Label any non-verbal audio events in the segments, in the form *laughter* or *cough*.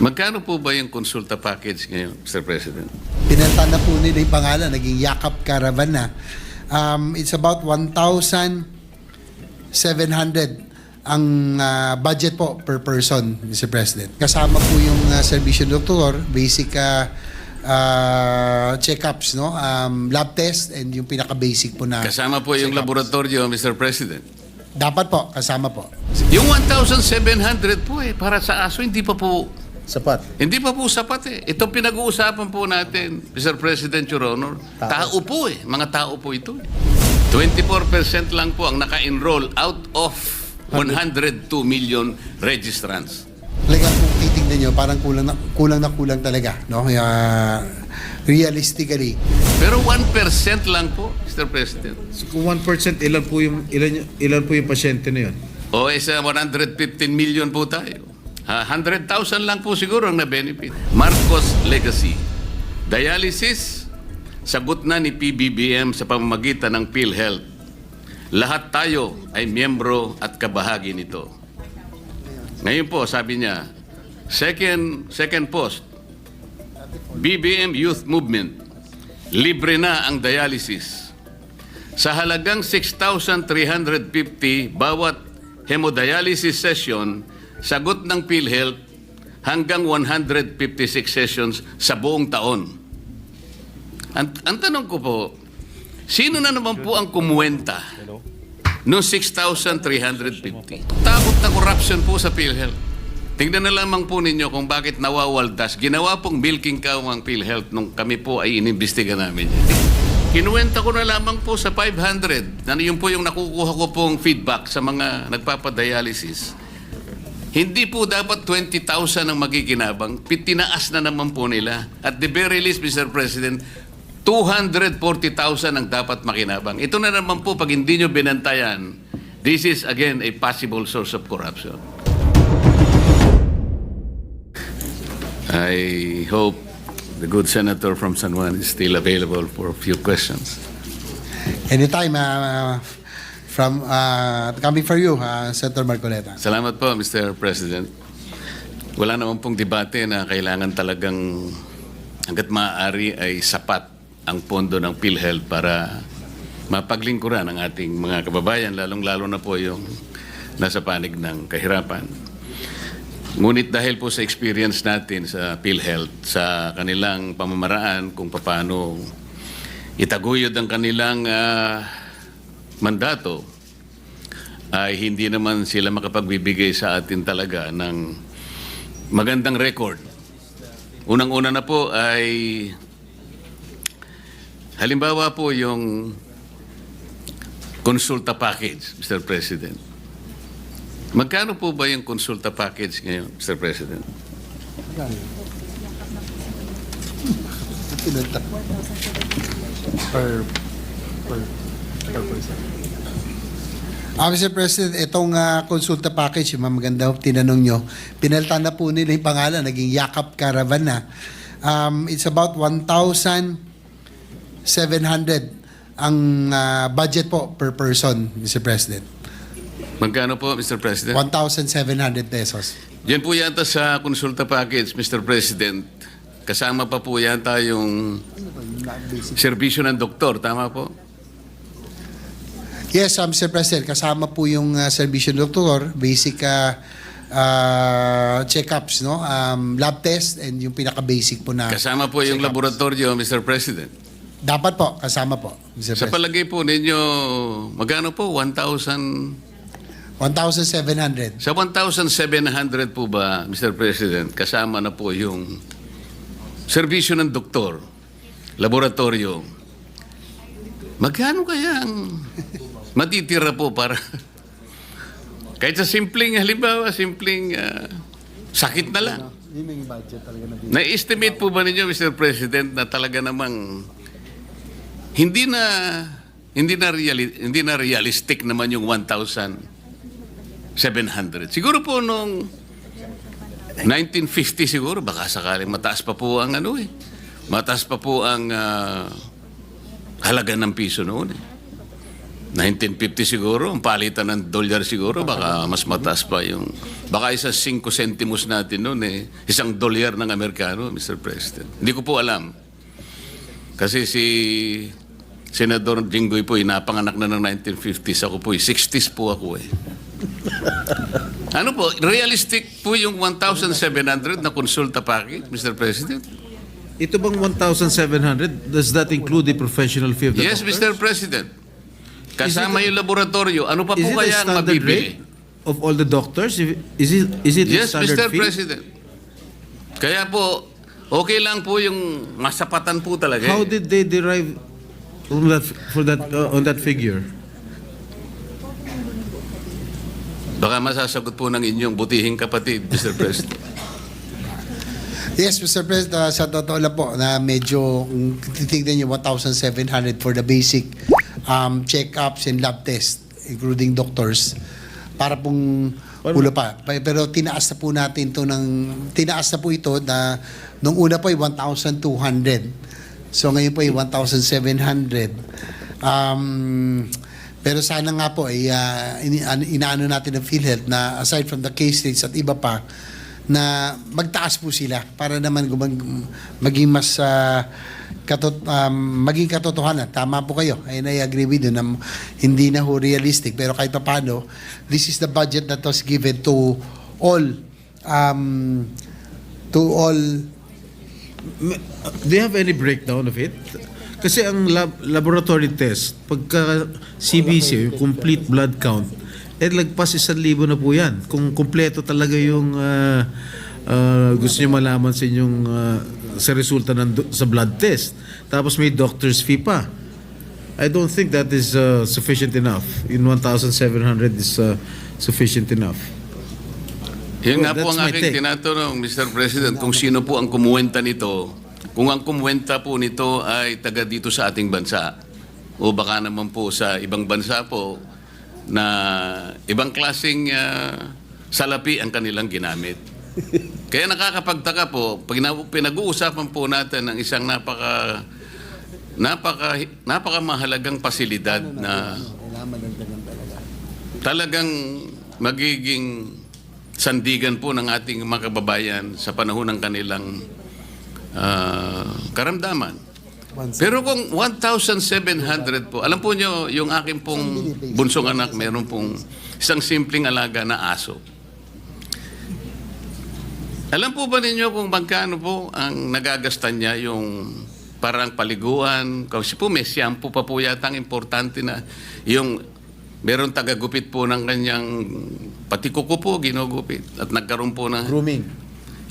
Magkano po ba yung konsulta package ngayon, Mr. President? Pinalitan na po nila yung pangalan, naging Yakap Caravan na. Um, it's about 1,700 ang ah, budget po per person, Mr. President. Kasama po yung uh, serbisyo ng doktor, basic ah, ah, check-ups, no? um, lab test, and yung pinaka-basic po na Kasama po yung laboratorio, Mr. President. Dapat po, kasama po. Yung 1,700 po eh, para sa aso, hindi pa po, Sapat. hindi pa po sapat eh. Ito pinag-uusapan po natin, Mr. President, Your Honor. Tao po eh, mga tao po ito eh. 24% lang po ang naka-enroll out of 102 million registrants. Talagang kung titignan nyo, parang kulang na kulang, na kulang talaga. No? Kaya, realistically, Pero 1% lang po, Mr. President. So, kung 1% ilan po yung ilan, ilan po yung pasyente na yun? O isa 115 million po tayo. Ha, 100,000 lang po siguro ang na-benefit. Marcos Legacy. Dialysis, sagot na ni PBBM sa pamamagitan ng PhilHealth. Lahat tayo ay miyembro at kabahagi nito. Ngayon po, sabi niya, second, second post, BBM Youth Movement, libre na ang dialysis. Sa halagang 6,350 bawat hemodialysis session, sagot ng PhilHealth hanggang 156 sessions sa buong taon. Ang, ang tanong ko po, sino na naman po ang kumuwenta noong 6,350? Takot na corruption po sa PhilHealth. Tingnan na lamang po ninyo kung bakit nawawaldas. Ginawa pong milking cow ang PhilHealth nung kami po ay inimbestiga namin. Kinuwenta ko na lamang po sa 500. Ano yun po yung nakukuha ko pong feedback sa mga nagpapadialysis. Hindi po dapat 20,000 ang magiginabang. Tinaas na naman po nila. At the very least, Mr. President, 240,000 ang dapat makinabang. Ito na naman po, pag hindi nyo binantayan, this is again a possible source of corruption. I hope the good senator from San Juan is still available for a few questions. anytime uh, from uh, coming for you, uh, Senator Marcoleta. Salamat po, Mr. President. Wala naman pong debate na kailangan talagang hanggat maaari ay sapat ang pondo ng PhilHealth para mapaglingkuran ang ating mga kababayan, lalong-lalo na po yung nasa panig ng kahirapan. Ngunit dahil po sa experience natin sa PhilHealth, sa kanilang pamamaraan kung paano itaguyod ang kanilang ah, mandato, ay hindi naman sila makapagbibigay sa atin talaga ng magandang record. Unang-una na po ay halimbawa po yung konsulta package, Mr. President. Magkano po ba yung konsulta package ngayon, Mr. President? Per, per. Ah, Mr. President, itong ah, konsulta package, yung mga maganda tinanong nyo, pinalitan na po nila yung pangalan, naging Yakap Caravan na. Um, it's about 1,700 ang ah, budget po per person, Mr. President. Magkano po, Mr. President? 1,700 pesos. Yan po yata sa konsulta package, Mr. President. Kasama pa po yata yung serbisyo ng doktor, tama po? Yes, um, Mr. President, kasama po yung uh, serbisyo ng doktor, basic uh, uh, check-ups, no? Um, lab test, and yung pinaka-basic po na Kasama po yung laboratorio, Mr. President. Dapat po, kasama po, Mr. Sa President. palagay po ninyo, magkano po? 1,000? 1,700. Sa 1,700 po ba, Mr. President, kasama na po yung serbisyo ng doktor, laboratorio. Magkano kaya ang matitira po para kahit sa simpleng, halimbawa, simpleng ah, sakit na lang. Na-estimate po ba ninyo, Mr. President, na talaga namang hindi na hindi na reali- hindi na realistic naman yung 1,700. Siguro po nung 1950 siguro baka sakaling mataas pa po ang ano eh. Mataas pa po ang ah, halaga ng piso noon eh. 1950 siguro, ang palitan ng dolyar siguro, baka mas mataas pa yung... Baka isa 5 centimos natin noon eh. Isang dolyar ng Amerikano, Mr. President. Hindi ko po alam. Kasi si Senador Jinggoy po, inapanganak na ng 1950s. Ako po, 60s po ako eh. ano po, realistic po yung 1,700 na konsulta package, Mr. President? Ito bang 1,700, does that include the professional fee of the Yes, doctors? Mr. President. Kasama yung laboratorio. Ano pa Is po it a kaya ang standard mabibili? of all the doctors? If- Is it, is it a Yes, standard Mr. fee? President. Kaya po, okay lang po yung masapatan po talaga. How eh. did they derive on that, for that, uh, on that figure? Baka masasagot po ng inyong butihing kapatid, Mr. President. Yes, Mr. President, uh, sa totoo lang po na medyo kung titignan niyo 1,700 for the basic um, check-ups and lab test, including doctors, para pong ulo pa. Pero tinaas na po natin to ng, tinaas na po ito na nung una po ay 1,200. So ngayon po ay 1,700. Um, pero sana nga po ay ano- inaano natin ng PhilHealth na aside from the case rates at iba pa, na magtaas po sila para naman gumag- maging mas ah, katot, um, maging katotohanan. Tama po kayo. And I agree with you na hindi na ho realistic. Pero kahit pa paano, this is the budget that was given to all um, to all uh, Do you have any breakdown of it? Kasi ang lab- laboratory test, pagka CBC, complete blood count, eh lagpas isang libo na po yan. Kung kumpleto talaga yung ah, ah, gusto niyo malaman sa inyong ah, sa resulta ng sa blood test. Tapos may doctor's fee pa. I don't think that is ah, sufficient enough. In 1,700 is ah, sufficient enough. Yun Oh, nga po ang aking take. tinatanong, Mr. President, kung sino po ang kumuwenta nito. Kung ang kumuwenta po nito ay taga dito sa ating bansa. O baka naman po sa ibang bansa po na ibang klaseng ah, salapi ang kanilang ginamit. *laughs* Kaya nakakapagtaka po, pag na- pinag-uusapan po natin ng isang napaka napaka napakamahalagang pasilidad na talagang magiging sandigan po ng ating mga kababayan sa panahon ng kanilang ah, karamdaman. Pero kung 1,700 po, alam po nyo, yung akin pong bunsong anak, meron pong isang simpleng alaga na aso. Alam po ba ninyo kung magkano po ang nagagastan niya yung parang paliguan? Kasi po may shampoo pa po yata ang importante na yung meron tagagupit po ng kanyang pati kuko po ginugupit at nagkaroon po ng Grooming.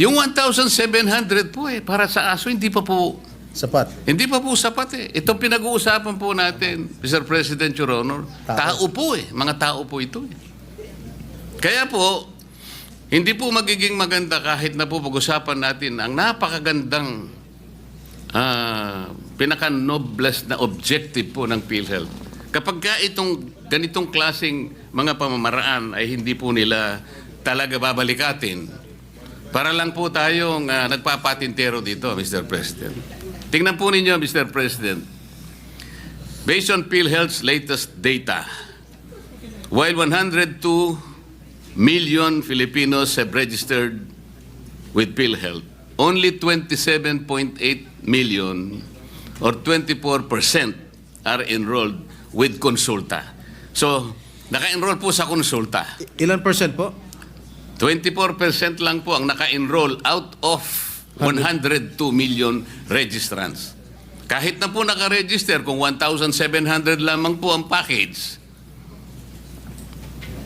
yung 1,700 po eh para sa aso hindi pa po Sapat. hindi pa po sapat eh. Itong pinag-uusapan po natin, Mr. President, Your Honor, tao po eh. Mga tao po ito eh. Kaya po, hindi po magiging maganda kahit na po pag-usapan natin ang napakagandang ah, pinaka-noblest na objective po ng PhilHealth. Kapag ka itong ganitong klasing mga pamamaraan ay hindi po nila talaga babalikatin, para lang po tayong ah, nagpapatintero dito, Mr. President. Tingnan po ninyo, Mr. President. Based on PhilHealth's latest data, while 102 million Filipinos have registered with PhilHealth, only 27.8 million or 24% are enrolled with Consulta. So, naka-enroll po sa Consulta. Ilan percent po? 24% lang po ang naka-enroll out of 102 million registrants. Kahit na po naka-register, kung 1,700 lamang po ang package,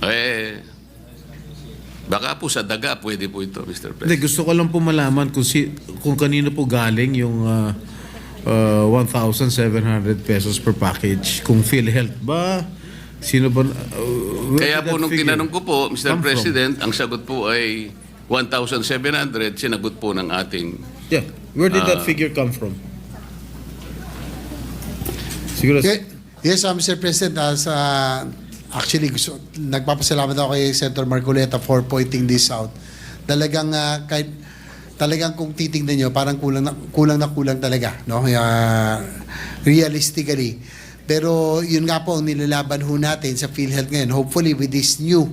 eh, baka po sa daga pwede po ito, Mr. Hindi, President. gusto ko lang po malaman kung, si, kung kanino po galing yung ah, ah, 1,700 pesos per package. Kung PhilHealth ba? Sino ba? uh, Kaya po nung figure tinanong ko po, Mr. come from? President, ang sagot po ay 1,700, sinagot po ng ating Yeah. Where did that Ah. figure come from? Siguro, Ye- Yes, uh, Mr. President, as uh, actually gusto, nagpapasalamat ako kay Senator Marcoleta for pointing this out. Talagang uh, kahit talagang kung titingnan nyo, parang kulang na kulang na kulang talaga, no? Uh, realistically. Pero yun nga po ang nilalaban ho natin sa PhilHealth ngayon. Hopefully with this new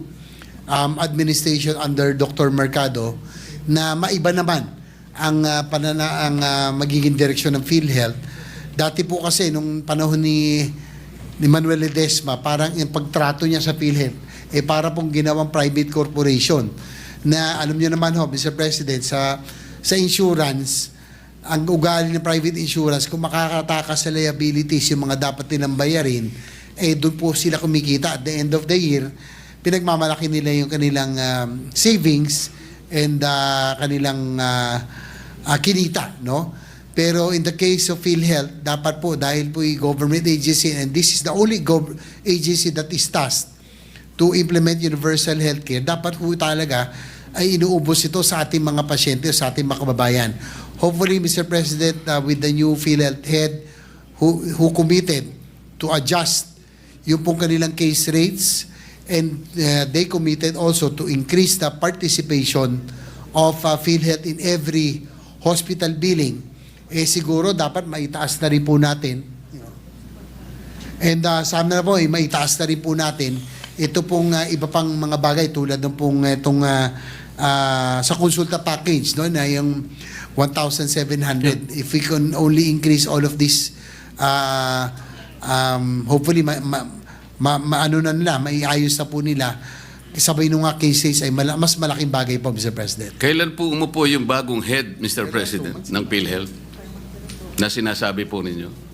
um, administration under Dr. Mercado na maiba naman ang uh, panana ang uh, magiging direksyon ng PhilHealth. Dati po kasi nung panahon ni ni Manuel Ledesma, parang yung pagtrato niya sa PhilHealth eh para pong ginawang private corporation na alam niyo naman ho Mr. President sa sa insurance ang ugali ng private insurance, kung makakatakas sa liabilities yung mga dapat nilang bayarin, eh doon po sila kumikita at the end of the year, pinagmamalaki nila yung kanilang um, savings and uh, kanilang uh, uh, kinita, no? Pero in the case of PhilHealth, dapat po dahil po yung government agency and this is the only agency that is tasked to implement universal healthcare, dapat po talaga ay inuubos ito sa ating mga pasyente sa ating mga kababayan. Hopefully, Mr. President, uh, with the new PhilHealth head who, who committed to adjust yung pong kanilang case rates and uh, they committed also to increase the participation of uh, PhilHealth in every hospital billing, eh siguro dapat maitaas na rin po natin And uh, sana po, eh, maitaas na rin po natin ito pong uh, iba pang mga bagay tulad ng pong uh, itong uh, uh, sa konsulta package no na yung 1,700 if we can only increase all of this uh, um, hopefully ma, ma, ma, maano na nila maiayos na po nila sabay nung nga cases ay mala, mas malaking bagay po Mr. President Kailan po umupo yung bagong head, Mr. President, ng PhilHealth na sinasabi po ninyo?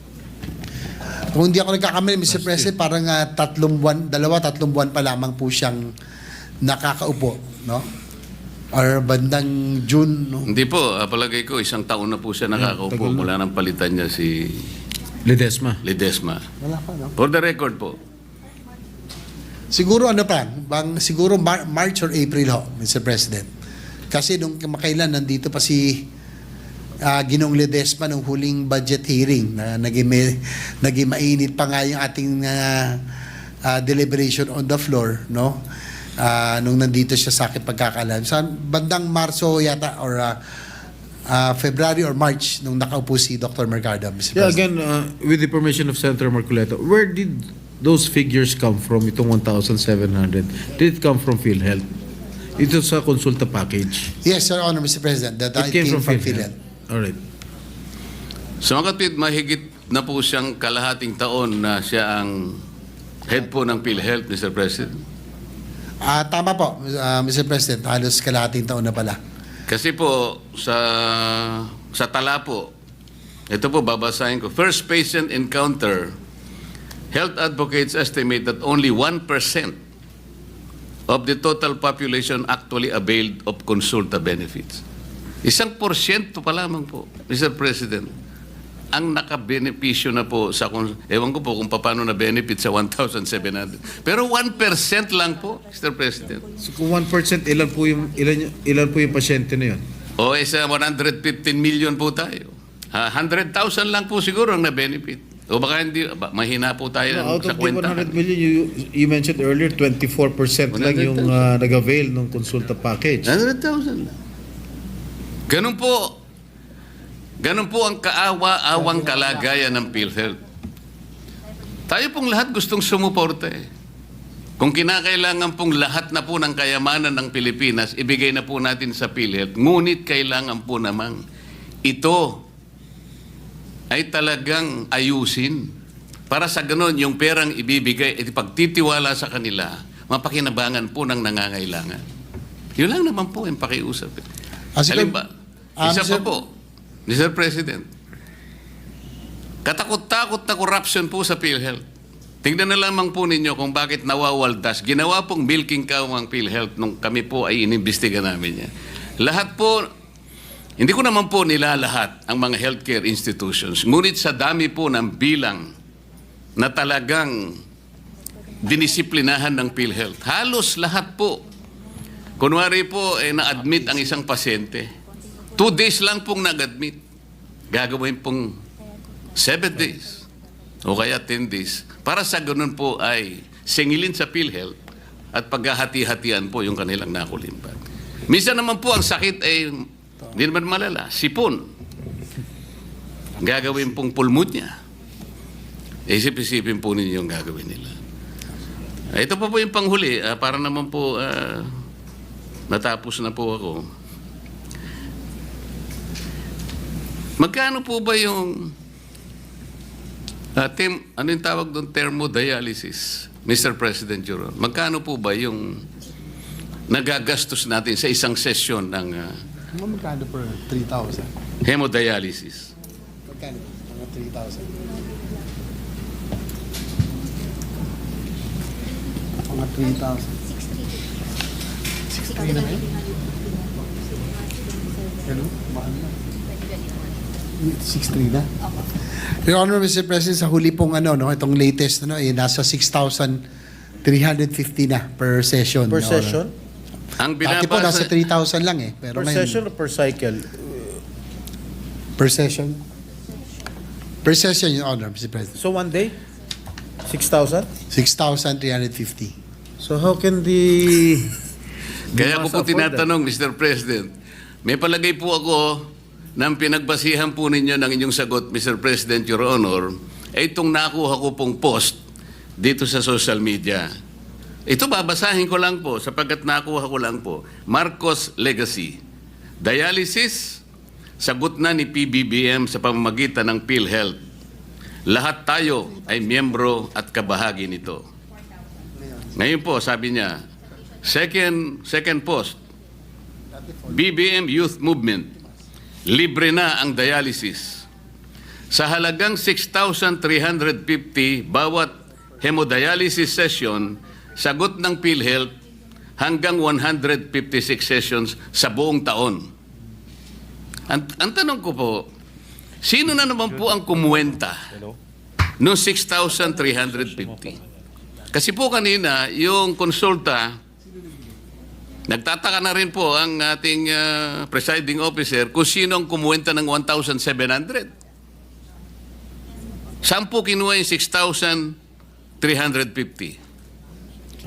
Kung hindi ako nagkakamali, Mr. President, parang ah, tatlong buwan, dalawa, tatlong buwan pa lamang po siyang nakakaupo, no? Or bandang June, no? Hindi po, ah, palagay ko isang taon na po siya nakakaupo tagal na. mula nang palitan niya si Ledesma. Ledesma. Wala pa, no? For the record po, Siguro ano pa, bang, siguro Mar- March or April ho, Mr. President. Kasi nung kamakailan, nandito pa si ah, Ginong Ledesma nung huling budget hearing na naging, may- naging mainit pa nga yung ating ah, ah, deliberation on the floor, no? Ah, nung nandito siya sa akin pagkakalam. Sa bandang Marso yata or ah, ah, February or March nung nakaupo si Dr. Mercado, Mr. Yeah, President. again, uh, with the permission of Senator Marcoleta, where did those figures come from, itong 1,700? Did it come from PhilHealth? Ito sa konsulta package. Yes, Your Honor, Mr. President. That It came from PhilHealth. PhilHealth. Alright. sa mga kapit, mahigit na po siyang kalahating taon na siya ang head po ng PhilHealth, Mr. President. Ah, tama po, ah, Mr. President. Halos kalahating taon na pala. Kasi po, sa, sa tala po, ito po babasahin ko. First patient encounter, health advocates estimate that only 1% of the total population actually availed of consulta benefits. Isang porsyento pa lamang po, Mr. President, ang nakabenepisyo na po sa, kung- ewan ko po kung paano na benefit sa 1,700. Pero 1% lang po, Mr. President. So kung 1%, ilan po yung, ilan, ilan po yung pasyente na yun? O isa 115 million po tayo. Ha, 100,000 lang po siguro ang na-benefit. O baka hindi, ba- mahina po tayo No, out sa of the kwenta. 100 million, you, you mentioned earlier, 24% lang yung uh, nag-avail ng konsulta package. 100,000 lang. Ganun po. Ganun po ang kaawa-awang kalagayan ng PhilHealth. Tayo pong lahat gustong sumuporta eh. Kung kinakailangan pong lahat na po ng kayamanan ng Pilipinas, ibigay na po natin sa PhilHealth. Ngunit kailangan po namang ito ay talagang ayusin. Para sa ganon, yung perang ibibigay at pagtitiwala sa kanila, mapakinabangan po ng nangangailangan. Yun lang naman po yung pakiusap. Eh. Ah, sige. Halimbawa, Ah, isa pa Mr. po, Mr. President, katakot-takot na corruption po sa PhilHealth. Tingnan na lamang po ninyo kung bakit nawawaldas. Ginawa pong milking cow ang PhilHealth nung kami po ay inimbestiga namin yan. Lahat po, hindi ko naman po nilalahat ang mga healthcare institutions. Ngunit sa dami po ng bilang na talagang dinisiplinahan ng PhilHealth. Halos lahat po. Kunwari po, eh, na-admit ang isang pasyente. Two days lang pong nag-admit. Gagawin pong seven days o kaya 10 days. Para sa ganun po ay singilin sa PhilHealth at paghahati-hatian po yung kanilang nakulimbat. Minsan naman po ang sakit ay hindi naman malala, sipon. Gagawin pong pulmonya. isip-isipin po ninyo yung gagawin nila. Ah, Ito pa po yung panghuli, ah, para naman po ah, natapos na po ako. Magkano po ba yung uh, tem, ano yung tawag doon? Thermodialysis, Mr. President Juro. Magkano po ba yung nagagastos natin sa isang sesyon ng ah, Mga magkano per 3,000? hemodialysis? Magkano? Mga 3,000. Mga 3,000. 6,300 na yun? Ganun? Mahal na. 6,300 na? Your Honor, Mr. President, sa huli pong ano, no, itong latest, ano, eh, nasa 6,350 na per session. Per Your Honor. session? Ang Dati po, nasa binabasa, 3,000 lang eh. Pero Per ngayon, session or per cycle? Per session? Per session, Your Honor, Mr. President. So one day? 6,000? 6,350. So how can the... *laughs* kaya ko po tinatanong, Mr. President, may palagay po ako ng pinagbasihan po ninyo ng inyong sagot, Mr. President, Your Honor, ay itong nakuha ko pong post dito sa social media. Ito babasahin ko lang po sapagkat nakuha ko lang po. Marcos Legacy. Dialysis, sagot na ni PBBM sa pamamagitan ng PhilHealth. Lahat tayo ay miyembro at kabahagi nito. Ngayon po, sabi niya, second, second post, BBM Youth Movement, libre na ang dialysis. Sa halagang 6,350 bawat hemodialysis session, sagot ng PhilHealth hanggang 156 sessions sa buong taon. Ang, ang tanong ko po, sino na naman po ang kumuwenta noong 6,350? Kasi po kanina, yung konsulta, nagtataka na rin po ang ating ah, presiding officer kung sino ang kumuwenta ng 1,700. Saan po kinuha yung 6,350?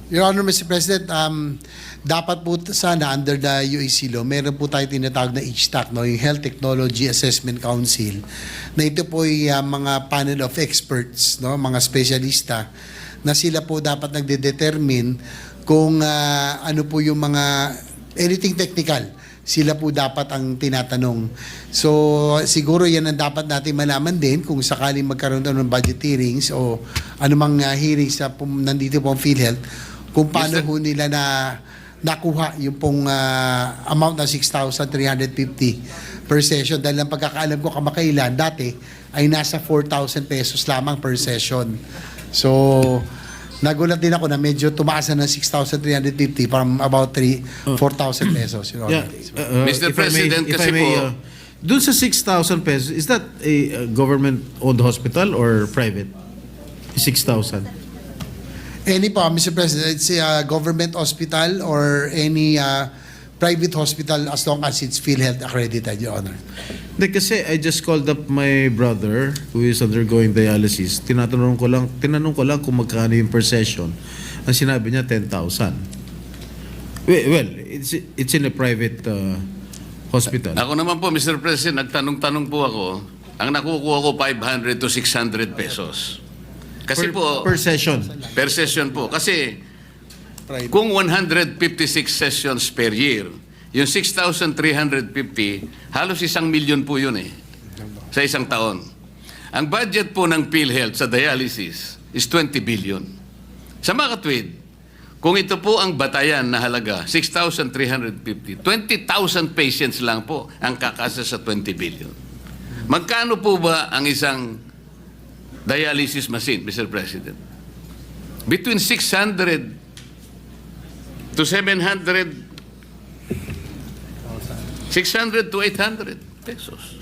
Your Honor, Mr. President, um, dapat po sana under the UAC law, meron po tayo tinatawag na HTAC, no, yung Health Technology Assessment Council, na ito po ay uh, mga panel of experts, no, mga spesyalista, na sila po dapat nagde-determine kung uh, ano po yung mga anything technical sila po dapat ang tinatanong. So, siguro yan ang dapat natin malaman din kung sakaling magkaroon ng budget hearings o anumang uh, hearings na nandito po ang PhilHealth, kung paano ho nila na nakuha yung pong ah, amount na 6,350 per session. Dahil ang pagkakaalam ko kamakailan, dati ay nasa 4,000 pesos lamang per session. So, nagulat din ako na medyo tumaas na ng 6,350 from about 3 4,000 pesos. Your Yeah, Honor. uh, uh, Mr. if I may- President, if I kasi may, po- uh, dun sa 6,000 pesos, is that a uh, government-owned hospital or private? 6,000. Any po, Mr. President, it's a government hospital or any uh, private hospital as long as it's PhilHealth accredited, Your Honor. Hindi, kasi I just called up my brother who is undergoing dialysis. Tinatanong ko lang, tinanong ko lang kung magkano yung per session. Ang sinabi niya, 10,000. Well, well, it's, it's in a private uh, hospital. Ako naman po, Mr. President, nagtanong-tanong po ako, ang nakukuha ko 500 to 600 pesos. Kasi per, po, per session. per session po. Kasi Private. kung 156 sessions per year, yung 6,350, halos isang milyon po yun eh, sa isang taon. Ang budget po ng PhilHealth sa dialysis is 20 billion. Sa mga katwid, kung ito po ang batayan na halaga, 6,350, 20,000 patients lang po ang kakasa sa 20 billion. Magkano po ba ang isang dialysis machine, Mr. President? Between 600 to 700, 600 to 800 pesos.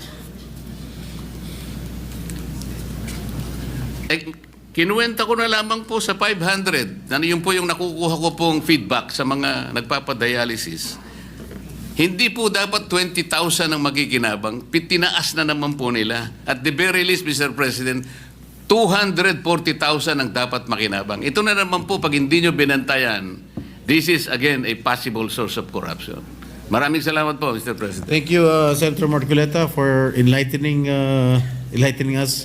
Eh, kinuwenta ko na lamang po sa 500. Ano yun po yung nakukuha ko pong feedback sa mga nagpapadialysis. Hindi po dapat 20,000 ang magiginabang. Pitinaas na naman po nila. At the very least, Mr. President, 240,000 ang dapat makinabang. Ito na naman po, pag hindi nyo binantayan, this is again a possible source of corruption. Maraming salamat po, Mr. President. Thank you, uh, Senator Marcoleta, for enlightening, uh, enlightening us